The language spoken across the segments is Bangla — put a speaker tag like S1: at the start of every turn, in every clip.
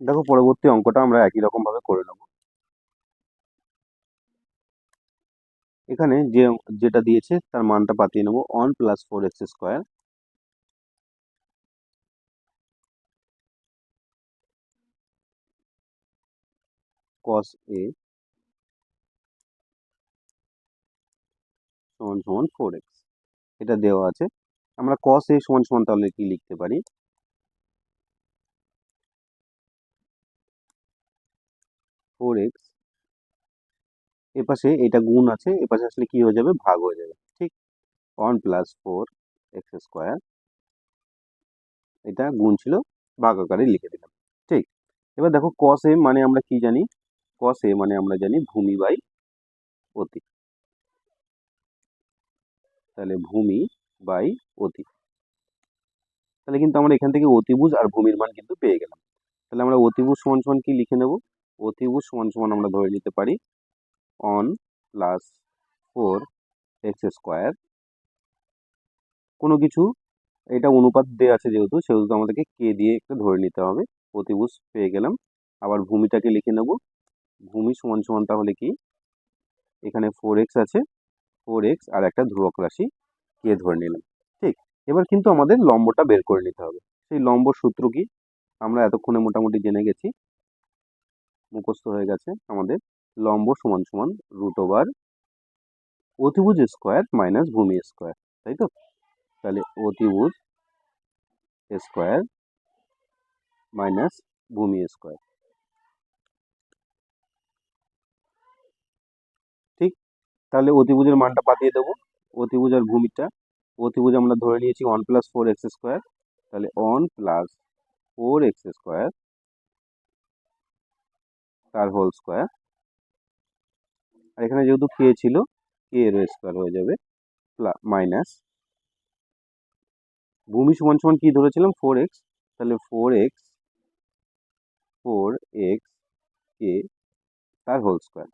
S1: দেখো পরবর্তী অঙ্কটা আমরা একই রকম ভাবে করে নেব। এখানে যে যেটা দিয়েছে তার মানটা পাতিয়ে নেব one plus four x square cos A সমান সমান ফোর এক্স এটা দেওয়া আছে। আমরা কস এ সমান সমান তাহলে কি লিখতে পারি? ফোর এক্স এপাশে এটা গুণ আছে এপাশে আসলে কি হয়ে যাবে? ভাগ হয়ে যাবে, ঠিক? One plus four x square এটা গুণ ছিল ভাগ আকারে লিখে দিলাম, ঠিক? এবার দেখো কস এ মানে আমরা কি জানি? কস এ মানে আমরা জানি ভূমি বাই অতি তাহলে ভূমি বাই অতি তাহলে কিন্তু আমরা এখান থেকে অতিভুজ আর ভূমির মান কিন্তু পেয়ে গেলাম। তাহলে আমরা অতিভুজ সমান সমান কি লিখে নেব? অতিভুজ সমান সমান আমরা ধরে নিতে পারি one plus four x square কোনো কিছু, এটা অনুপাত দেওয়া আছে যেহেতু, সেহেতু আমাদেরকে কে দিয়ে একটা ধরে নিতে হবে। অতিভুজ পেয়ে গেলাম। আবার ভূমিটাকে লিখে নেব। ভূমি সমান সমান তাহলে কি? এখানে ফোর এক্স আছে। ফোর এক্স আর একটা ধ্রুবক রাশি কে ধরে নিলাম। ঠিক? এবার কিন্তু আমাদের লম্বটা বের করে নিতে হবে। সেই লম্বর সূত্র কি? আমরা এতক্ষণে মোটামুটি জেনে গেছি। মুখস্থ হয়ে গেছে আমাদের লম্ব সমান সমান রুট ওভার অতিভুজ স্কোয়ার মাইনাস ভূমি স্কোয়ার তাই তো? তাহলে অতিভুজ স্কোয়ার মাইনাস ভূমি স্কোয়ার ঠিক? তাহলে অতিভুজের মানটা পাঠিয়ে দেবো। অতিভুজ আর ভূমিটা, অতিভুজ আমরা ধরে নিয়েছি one plus four x square তাহলে one plus four x square তার হোল স্কোয়ার আর এখানে যেহেতু কে ছিল কে এর স্কোয়ার হয়ে যাবে মাইনাস ভূমি সমান সমান কি ধরেছিলাম? ফোর এক্স তাহলে ফোর এক্স ফোর এক্স কে তার হোল স্কোয়ার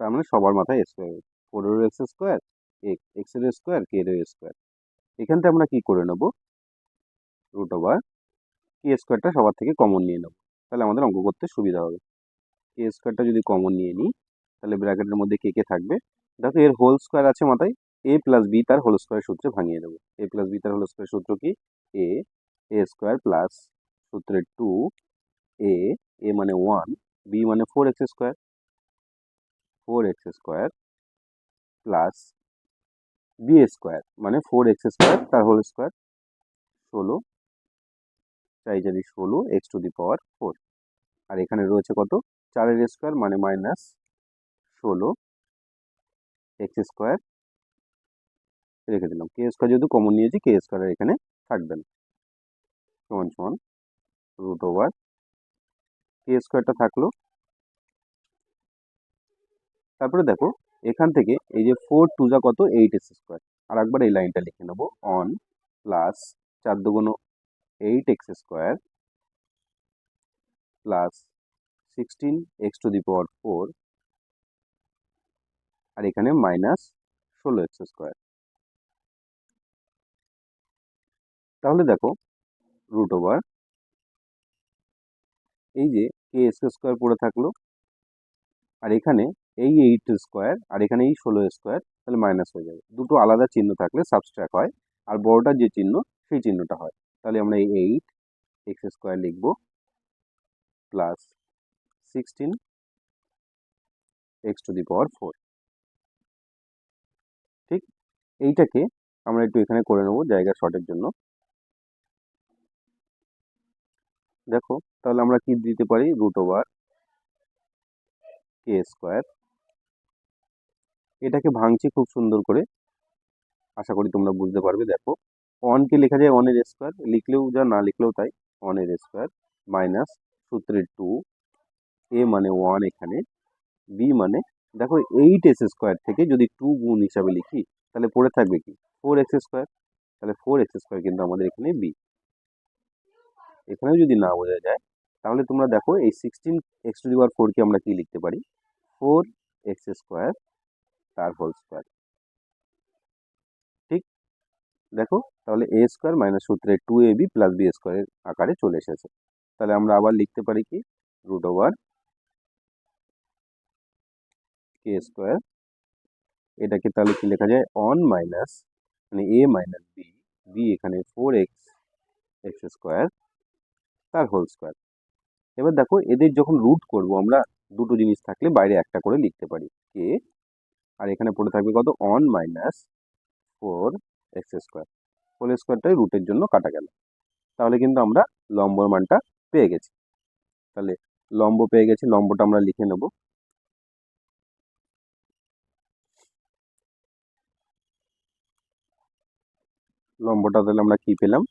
S1: তার মানে সবার মাথায় স্কোয়ার ফোরের এক্স স্কোয়ার এক্সের স্কোয়ার কে এর স্কোয়ার এখান থেকে আমরা কি করে নেব? রুট ওভার কে স্কোয়ারটা সবার থেকে কমন নিয়ে নেব। তাহলে আমাদের অঙ্ক করতে সুবিধা হবে। কে স্কোয়ারটা যদি কমন নিয়ে নিই, তাহলে ব্র্যাকেটের মধ্যে কে কে থাকবে। দেখো এর হোল স্কোয়ার আছে মাথায় এ প্লাস বি তার হোল স্কোয়ার সূত্রে ভাঙিয়ে দেবো। এ প্লাস বি তার হোল স্কোয়ার সূত্র কি? এ এ স্কোয়ার প্লাস সূত্রের টু এ এ মানে ওয়ান বি মানে four x square four x square plus B square মানে ফোর এক্স স্কোয়ার তার হোল স্কোয়ার ষোলো, চাই জানি ষোলো x to the power four আর এখানে রয়েছে কত? চারের স্কোয়ার মানে মাইনাস ষোলো এক্স স্কোয়ার। রেখে দিলাম। কে স্কোয়ার যেহেতু কমন নিয়েছি, কে স্কোয়ার এখানে থাকবে না। সমান সমান রুট ওভার কে স্কোয়ারটা থাকল? তারপরে দেখো, এখান থেকে এই যে ফোর টু যা কত এইট এক্স স্কোয়ার। আর একবার এই লাইনটা লিখে নেব। অন প্লাস চার দুগুণ eight x square plus sixteen x to the power four আর এখানে মাইনাস ষোলো এক্স স্কোয়ার তাহলে দেখো রুট ওভার এই যে কে এক্স স্কোয়ার পড়ে থাকল, আর এখানে এই এইট স্কোয়ার আর এখানে এই ষোলো স্কোয়ার তাহলে মাইনাস হয়ে যাবে। দুটো আলাদা চিহ্ন থাকলে সাবস্ট্র্যাক হয়, আর বড়টার যে চিহ্ন সেই চিহ্নটা হয়। তাহলে আমরা এই এইট এক্স স্কোয়ার লিখব plus sixteen x to the power four ঠিক? এইটাকে আমরা একটু এখানে করে নেব জায়গা শর্টের জন্য। দেখো, তাহলে আমরা কি দিতে পারি? রুট ওভার কে স্কোয়ার এটাকে ভাঙছি খুব সুন্দর করে। আশা করি তোমরা বুঝতে পারবে, দেখো। ওয়ানকে লেখা যায় ওয়ানের স্কোয়ার লিখলেও যা না লিখলেও তাই। ওয়ানের স্কোয়ার মাইনাস সূত্রের টু এ মানে ওয়ান এখানে বি মানে দেখো এইট এস স্কোয়ার থেকে যদি টু গুণ হিসাবে লিখি, তাহলে পড়ে থাকবে কি? ফোর এক্স স্কোয়ার তাহলে ফোর এক্স স্কোয়ার কিন্তু আমাদের এখানে বি এখানেও যদি না বোঝা যায়, তাহলে তোমরা দেখো এই sixteen x to the power ফোরকে আমরা কি লিখতে পারি? ফোর এক্স স্কোয়ার তার হোল স্কোয়ার ঠিক? দেখো, তাহলে এ স্কোয়ার মাইনাস সূত্রে two A B plus B স্কোয়ারের আকারে চলে এসেছে। তাহলে আমরা আবার লিখতে পারি কি? রুট ওভার কে স্কোয়ার এটাকে তাহলে কি লেখা যায়? অন মাইনাস মানে এ মাইনাস বি বি এখানে ফোর এক্স এক্স স্কোয়ার তার হোল স্কোয়ার এবার দেখো, এদের যখন রুট করব, আমরা দুটো জিনিস থাকলে বাইরে একটা করে লিখতে পারি কে আর এখানে পড়ে থাকবে কত? One minus four x square whole স্কোয়ারটাই রুটের জন্য কাটা গেল। তাহলে কিন্তু আমরা লম্বর মানটা পেয়ে গেছি। তাহলে লম্ব পেয়ে গেছি, লম্বটা আমরা লিখে নেব। লম্বটা তাহলে আমরা কি পেলাম?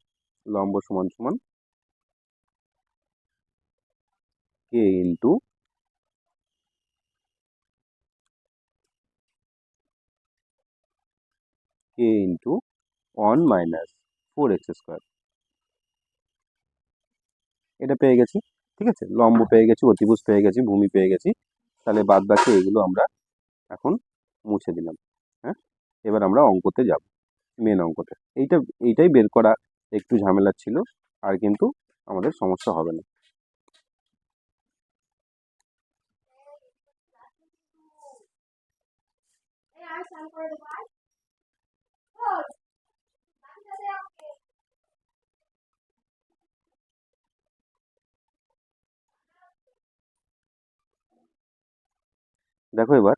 S1: লম্ব সমান সমান K into K into one minus four x square এটা পেয়ে গেছি, ঠিক আছে? লম্ব পেয়ে গেছি, অতিভুজ পেয়ে গেছি, ভূমি পেয়ে গেছি। তাহলে বাদ বাকি এগুলো আমরা এখন মুছে দিলাম হ্যাঁ? এবার আমরা অঙ্কতে যাব। মেন অঙ্কটা এইটা, এইটাই বের করা একটু ঝামেলা ছিল, আর কিন্তু আমাদের সমস্যা হবে না। দেখো এবার,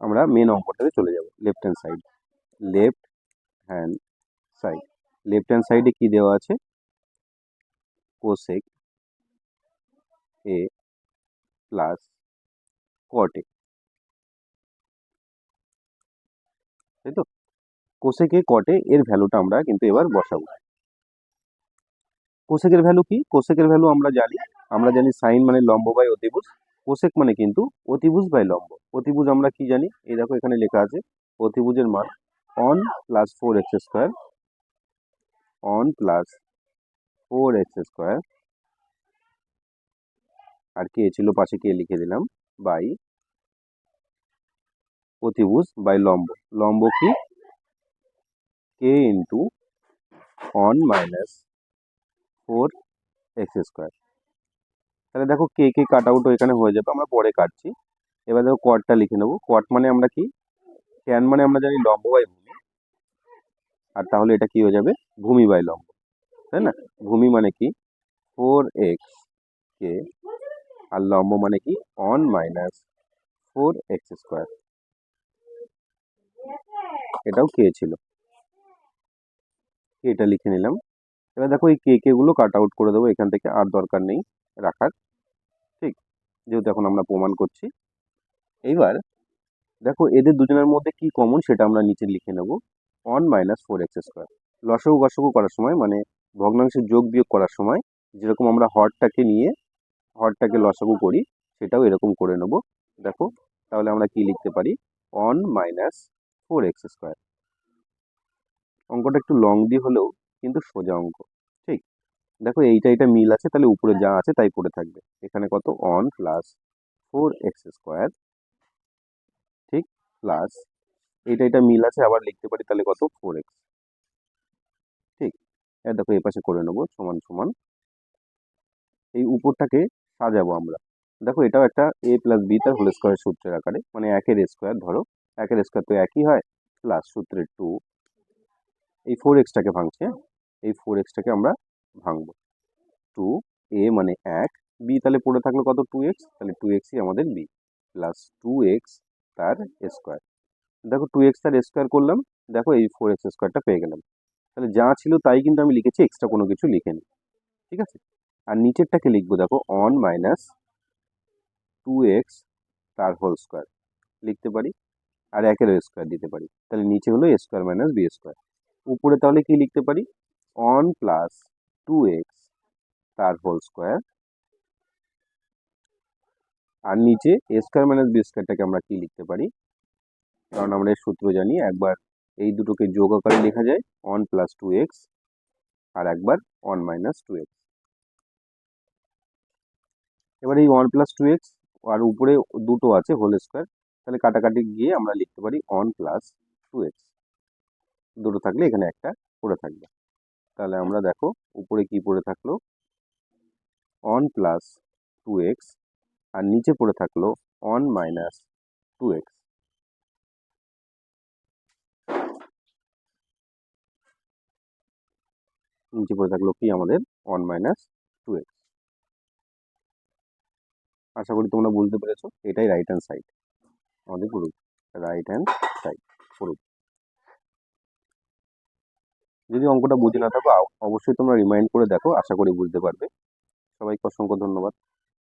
S1: আমরা মেন অঙ্কটাতে চলে যাব left hand side left hand side left hand সাইডে কি দেওয়া আছে? কোসেক এ প্লাস কটে তাই তো? কোসেকে কটে এর ভ্যালুটা আমরা কিন্তু এবার বসাবো। কোসেকের ভ্যালু কি? কোসেকের ভ্যালু আমরা জানি আমরা জানি সাইন মানে লম্ব বাই অতিভুজ। কোসেক মানে কিন্তু অতিভুজ বাই লম্ব। অতিভুজ আমরা কি জানি? এই দেখো এখানে লেখা আছে, অতিভুজের মান one plus four x square one plus four x square আর কে ছিল পাশে কে লিখে দিলাম বাই অতিভুজ বাই লম্ব লম্ব কি K into one minus four x square তাহলে দেখো কে কে কাট আউট এখানে হয়ে যাবে, আমরা পরে কাটছি। এবার দেখো কোয়াডটা লিখে নেব। কোয়াড মানে আমরা কি? ট্যান মানে আমরা জানি লম্ব বাই ভূমি আর তাহলে এটা কি হয়ে যাবে? ভূমি বাই লম্ব তাই না? ভূমি মানে কি? ফোর এক্স কে আর লম্ব মানে কি? One minus four x square. এটাও কে ছিল? এটা লিখে নিলাম। এবার দেখো এই কে কেগুলো কাট আউট করে দেবো। এখান থেকে আর দরকার নেই রাখার। ঠিক? যেহেতু এখন আমরা প্রমাণ করছি। এইবার দেখো এদের দুজনের মধ্যে কি কমন সেটা আমরা নিচে লিখে নেব। One minus four x square লসগু গসগু করার সময় মানে ভগ্নাংশের যোগ বিয়োগ করার সময়, যেরকম আমরা হরটাকে নিয়ে, হরটাকে লসগু করি, সেটাও এরকম করে নেব। দেখো, তাহলে আমরা কি লিখতে পারি? One minus four x square অঙ্কটা একটু লং দিয়ে হলেও কিন্তু সোজা অঙ্ক, ঠিক? দেখো, এইটা এটা মিল আছে, তাহলে উপরে যা আছে তাই পড়ে থাকবে। এখানে কত? One plus four x square ঠিক? প্লাস এইটা এটা মিল আছে, আবার লিখতে পারি তাহলে কত? ফোর এক্স ঠিক এর দেখো এ পাশে করে নেব, সমান সমান। এই উপরটাকে সাজাবো আমরা। দেখো এটাও একটা এ প্লাস বি তার হোল স্কোয়ার সূত্রের আকারে মানে একের স্কোয়ার ধরো। একের স্কোয়ার তো একই হয় প্লাস সূত্রের টু এই ফোর এক্সটাকে ভাঙছে এই ফোর এক্সটাকে আমরা ভাঙবো। টু এ মানে এক বি তাহলে পড়ে থাকল কত? টু এক্স তাহলে টু এক্সই আমাদের বি প্লাস টু এক্স তার স্কোয়ার দেখো টু এক্স তার স্কোয়ার করলাম, দেখো এই ফোর এক্স স্কোয়ারটা পেয়ে গেলাম। তাহলে যা ছিল তাই কিন্তু আমি লিখেছি এক্সট্রা কোনো কিছু লিখেনি, ঠিক আছে? আর নিচেরটাকে লিখব দেখো অন মাইনাস টু এক্স তার হোল স্কোয়ার লিখতে পারি আর একের স্কোয়ার দিতে পারি। তাহলে নিচে হলো A square minus B square উপরে তাহলে কি লিখতে পারি? অন প্লাস টু এক্স তার হোল স্কোয়ার আর নিচে স্কোয়ার মাইনাস বি স্কোয়ারটাকে আমরা কি লিখতে পারি? কারণ আমরা এর সূত্র জানি একবার এই দুটোকে যোগ আকারে লেখা যায় ওয়ান প্লাস টু এক্স আর একবার ওয়ান মাইনাস টু এক্স এবার এই ওয়ান প্লাস টু এক্স আর উপরে দুটো আছে হোল স্কোয়ার তাহলে কাটাকাটি গিয়ে আমরা লিখতে পারি ওয়ান প্লাস টু এক্স দুটো থাকলে এখানে একটা পড়ে থাকবে। তাহলে আমরা দেখো উপরে কি পড়ে থাকল? অন প্লাস টু এক্স আর নিচে পড়ে থাকল অন মাইনাস টু এক্স নিচে পড়ে থাকল কি আমাদের ওয়ান মাইনাস টু এক্স আশা করি তোমরা বুঝতে পেরেছ, এটাই রাইট হ্যান্ড সাইড আমাদের proof right hand side proof যদি অঙ্কটা বুঝে না থাকো অবশ্যই তোমরা রিমাইন্ড করে দেখো, আশা করি বুঝতে পারবে। সবাইকে অসংখ্য ধন্যবাদ।